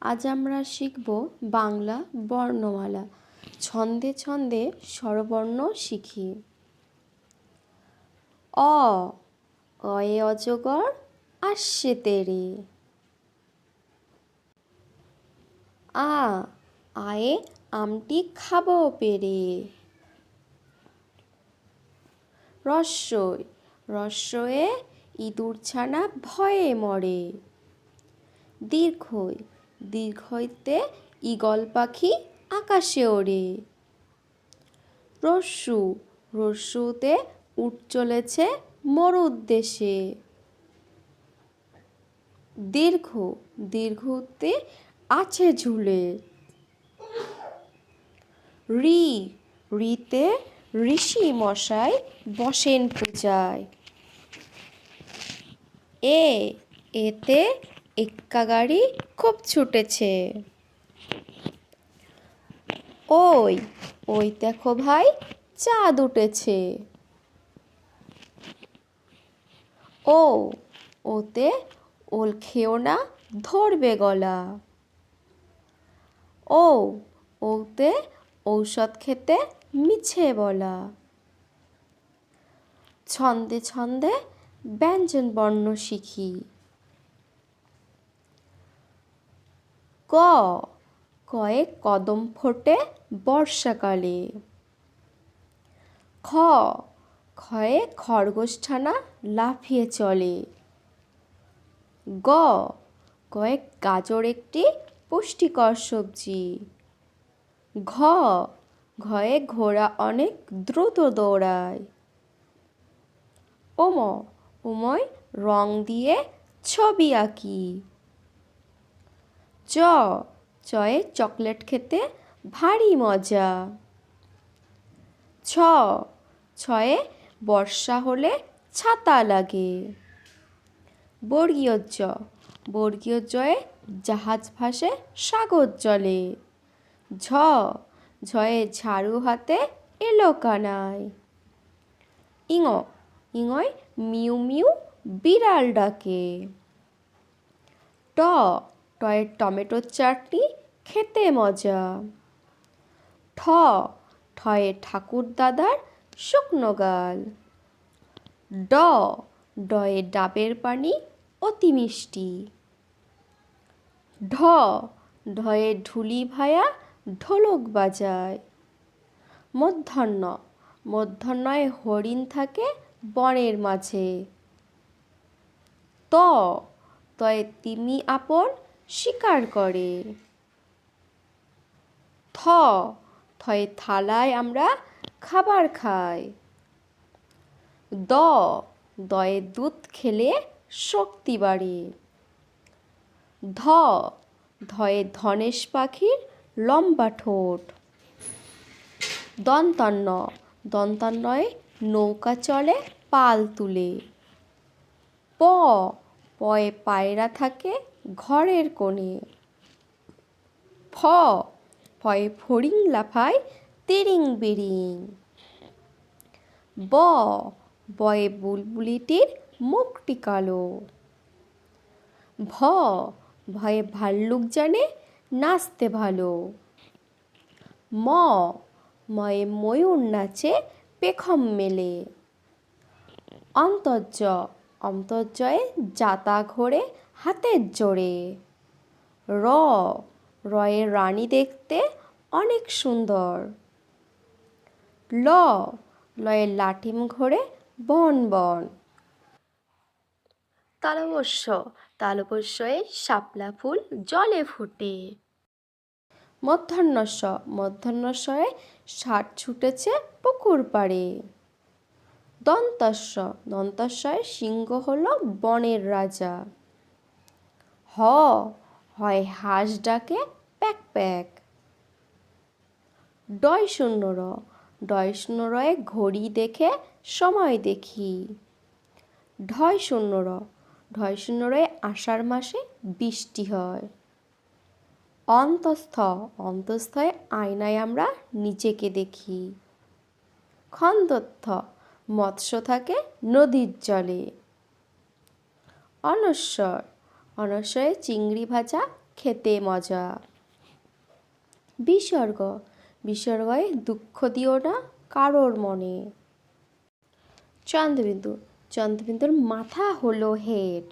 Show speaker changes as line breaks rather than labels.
আজ আমরা শিখব বাংলা বর্ণমালা। ছন্দে ছন্দে স্বরবর্ণ শিখি। অ, অয়ে অজগর আসছে তেরে। আ, আয়ে আমটি খাব পেরে। রস্যই, রস্যয়ে ইঁদুর ছানা ভয়ে মরে। দীর্ঘই দীর্ঘইতে ঈগল পাখি আকাশে ওড়ে। রস্যু, রস্যুতে উট চলেছে মরুদ্দেশে দীর্ঘ, দীর্ঘতে আছে ঝুলে। রি, রিতে ঋষি মশাই বসেন পূজায়। এ, এতে এক্কা গাড়ি খুব ছুটেছে। ওই ওই দেখো ভাই, চাঁদ উঠেছে। ও, ওতে ওল খেও না, ধরবে গলা। ও, ওতে ঔষধ খেতে মিছে বলা। ছন্দে ছন্দে ব্যঞ্জন বর্ণ শিখি। ক। কয়ে কদম ফোটে বর্ষাকালে। খ। খয়ে খরগোশছানা লাফিয়ে চলে। গ। গয়ে গাজর একটি পুষ্টিকর সবজি। ঘ। ঘয়ে ঘোড়া অনেক দ্রুত দৌড়ায়। ওম। উময় রং দিয়ে ছবি আঁকি। চ। চয়ে চকলেট খেতে ভারী মজা। ছ। ছয়ে বর্ষা হলে ছাতা লাগে। বর্গীয় জ। বর্গীয় জয়ে জাহাজ ভাসে, সাগর জলে। ঝ। ঝয়ে ঝাড়ু হাতে এলো কানায়। ইঙ। ইঙয় মিউ মিউ বিড়াল ডাকে। ট। টয়ে টমেটোর চাটনি, খেতে মজা। ঠ, ঠয়ে ঠাকুর দাদার শুকনো গাল। ড, ডয়ে ডাবের পানি অতি মিষ্টি। ঢ, ঢয়ে ঢুলি ভায়া ঢোলক বাজায়। মধ্যাহ্ন, মধ্যাহ্নয় হরিণ থাকে বনের মাঝে। ত, তয়ে তিমি আপন শিকার করে। থ, থয়ে থালায় আমরা খাবার খাই। দ, দয়ে দুধ খেলে শক্তি বাড়ে। ধ, ধয়ে ধনেশ পাখির লম্বা ঠোঁট। দন্তান্ন, দন্তান্নয়ে নৌকা চলে পাল তুলে। প, পয়ে পায়রা থাকে ঘরের কোণে। ফ, ফয়ে ফড়িং লাফায় তেরিং বিরিং। ব, বয়ে বুলবুলিটির মুখটি কালো। ভ, ভয়ে ভাল্লুক জানে নাচতে ভালো। ম, ময়ে ময়ূর নাচে পেখম মেলে। অন্তর্য অন্তর্জয়ে যাতা ঘোরে হাতের জোরে। র রয়ে রানী দেখতে অনেক সুন্দর। ল লয়ে লাঠিম ঘোরে বন বন। তালবস্য তালবস্যয়ে শাপলা ফুল জলে ফোটে। মধ্যাহ্নস্য মধ্যাহ্নস্বয়ে ষাট ছুটেছে পুকুর পাড়ে। দন্তস্য দন্তস্বয়ে সিংহ হল বনের রাজা। হ, হয় হাঁস ডাকে প্যাক প্যাক। ডয় শূন্য র, ডয় শূন্য রয়ে ঘড়ি দেখে সময় দেখি। ঢয় শূন্য র, ঢয় শূন্য রয়ে আষাঢ় মাসে বৃষ্টি হয়। অন্তস্থ, অন্তস্থয়ে আয়নায় আমরা নিজেকে দেখি। খন্দত্থ মৎস্য থাকে নদীর জলে। অনস্বর অনস্বরে চিংড়ি ভাজা খেতে মজা। বিসর্গ। বিসর্গয়ে দুঃখ দিও না কারোর মনে। চন্দ্রবিন্দু। চন্দ্রবিন্দুর মাথা হলো হেড